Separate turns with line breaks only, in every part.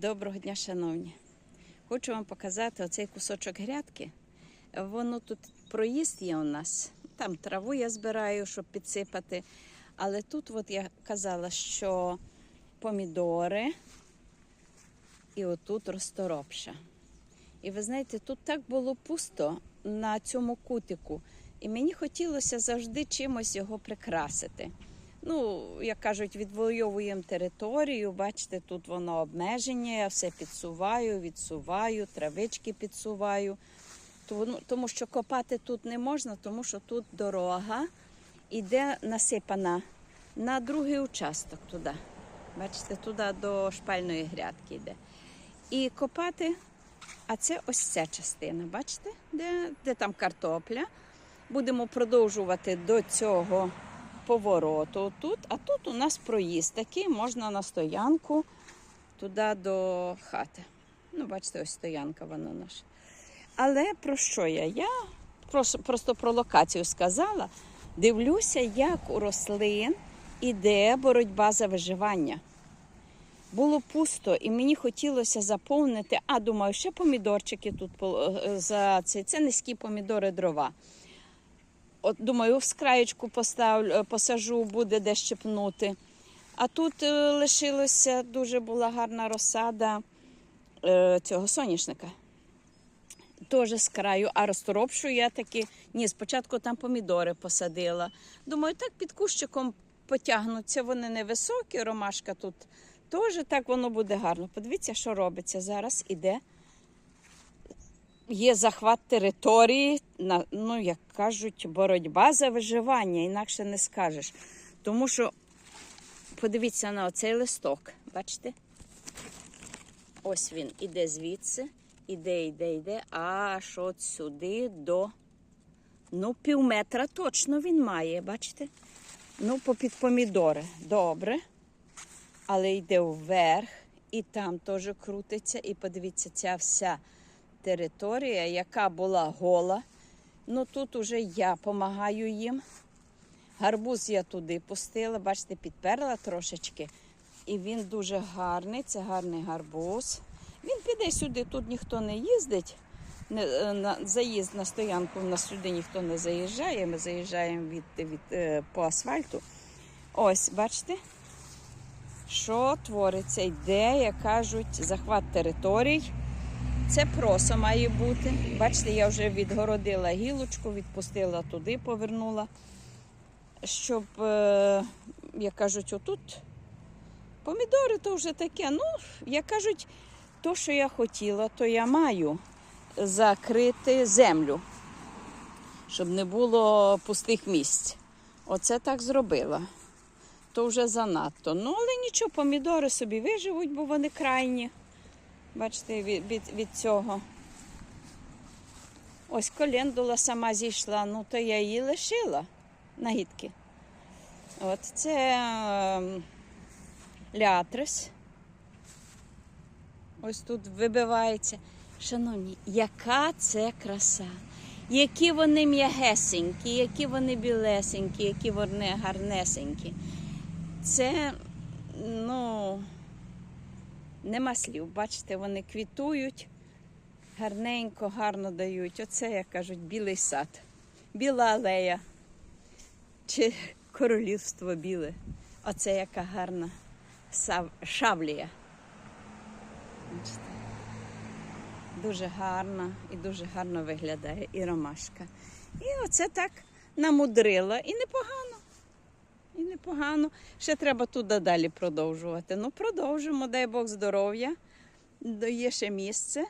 Доброго дня, шановні. Хочу вам показати оцей кусочок грядки. Воно тут проїзд є у нас. Там траву я збираю, щоб підсипати. Але тут, от я казала, що помідори і отут розторопша. І ви знаєте, тут так було пусто на цьому кутику. І мені хотілося завжди чимось його прикрасити. Ну, як кажуть, відвоюємо територію. Бачите, тут воно обмеження, я все підсуваю, відсуваю, травички підсуваю. Тому, що копати тут не можна, тому що тут дорога іде насипана на другий участок туди. Бачите, туди до шпальної грядки йде. І копати, а це ось ця частина, бачите, де, де там картопля. Будемо продовжувати до цього повороту тут, а тут у нас проїзд такий, можна на стоянку туди до хати. Ну, бачите, ось стоянка вона наша. Але про що я? Я просто, просто про локацію сказала. Дивлюся, як у рослин іде боротьба за виживання. Було пусто, і мені хотілося заповнити. А думаю, ще помідорчики тут е, за це. Це низькі помідори дрова. От думаю, в скраєчку поставлю, е, посажу, буде де щепнути. А тут е, лишилося дуже була гарна розсада е, цього соняшника. Теж з краю, а розторопшу я таки. Ні, спочатку там помідори посадила. Думаю, так під кущиком потягнуться. Вони невисокі, ромашка тут теж так воно буде гарно. Подивіться, що робиться зараз. Іде є захват території, ну, як кажуть, боротьба за виживання, інакше не скажеш. Тому що подивіться на оцей листок, бачите? Ось він іде звідси, іде, іде, іде, аж от сюди до ну, пів метра точно він має, бачите? Ну, попід помідори. Добре. Але йде вверх, і там теж крутиться. І подивіться, ця вся територія, яка була гола. Ну тут уже я допомагаю їм. Гарбуз я туди пустила, бачите, підперла трошечки. І він дуже гарний, це гарний гарбуз. Він піде сюди, тут ніхто не їздить. Е, на, заїзд на стоянку у нас сюди ніхто не заїжджає. Ми заїжджаємо від, від, е, по асфальту. Ось, бачите, що твориться, йде, як кажуть, захват територій. Це просо має бути. Бачите, я вже відгородила гілочку, відпустила туди, повернула. Щоб, е, як кажуть, отут помідори то вже таке. Ну, як кажуть, то, що я хотіла, то я маю закрити землю, щоб не було пустих місць. Оце так зробила. То вже занадто. Ну, але нічого, помідори собі виживуть, бо вони крайні. Бачите, від, від, від цього. Ось колендула сама зійшла, ну то я її лишила на гідки. От це ем, лятрис. Ось тут вибивається. Шановні, яка це краса! Які вони м'ягесенькі, які вони білесенькі, які вони гарнесенькі. Це, ну, Нема слів. Бачите, вони квітують, гарненько, гарно дають. Оце, як кажуть, білий сад, біла алея чи королівство біле. Оце яка гарна сав... шавлія. Бачите? Дуже гарна і дуже гарно виглядає і ромашка. І оце так намудрила. І непогано. І непогано. Ще треба туди далі продовжувати. Ну, продовжимо, дай Бог здоров'я. Є ще місце.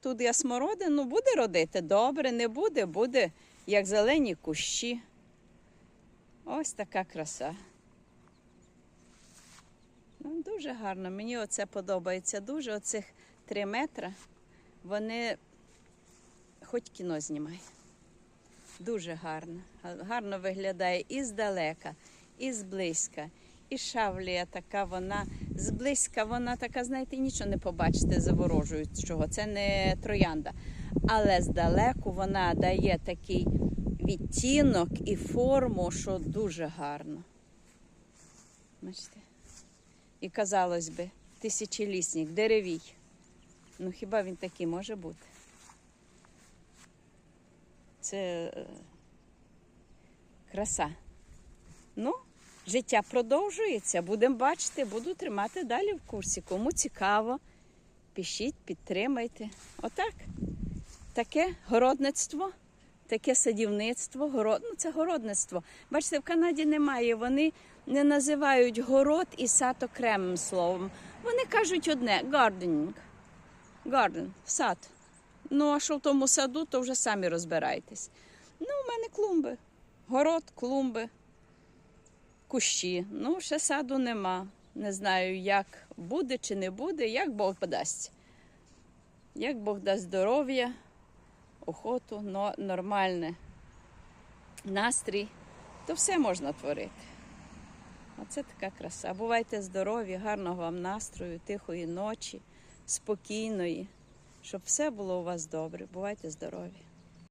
Тут я смородину буде родити. Добре, не буде, буде як зелені кущі. Ось така краса. Ну, дуже гарно. Мені оце подобається дуже. Оцих три метри. Вони хоч кіно знімай. Дуже гарно. Гарно виглядає і здалека, і зблизька. І шавлія така, вона зблизька, вона така, знаєте, нічого не побачите заворожуючого. Це не троянда. Але здалеку вона дає такий відтінок і форму, що дуже гарно. Бачите? І казалось би, Тисячолісник, деревій. Ну хіба він такий може бути? Це е, краса. Ну, життя продовжується. Будемо бачити, буду тримати далі в курсі. Кому цікаво, пишіть, підтримайте. Отак. Таке городництво, таке садівництво, город... ну, це городництво. Бачите, в Канаді немає. Вони не називають город і сад окремим словом. Вони кажуть одне gardening. Garden, сад. Ну, а що в тому саду, то вже самі розбирайтесь. Ну, у мене клумби. Город, клумби, кущі. Ну, ще саду нема. Не знаю, як буде чи не буде, як Бог подасть. Як Бог дасть здоров'я, охоту, но нормальне настрій, то все можна творити. Оце така краса. Бувайте здорові, гарного вам настрою, тихої ночі, спокійної, щоб все було у вас добре. Бувайте здорові.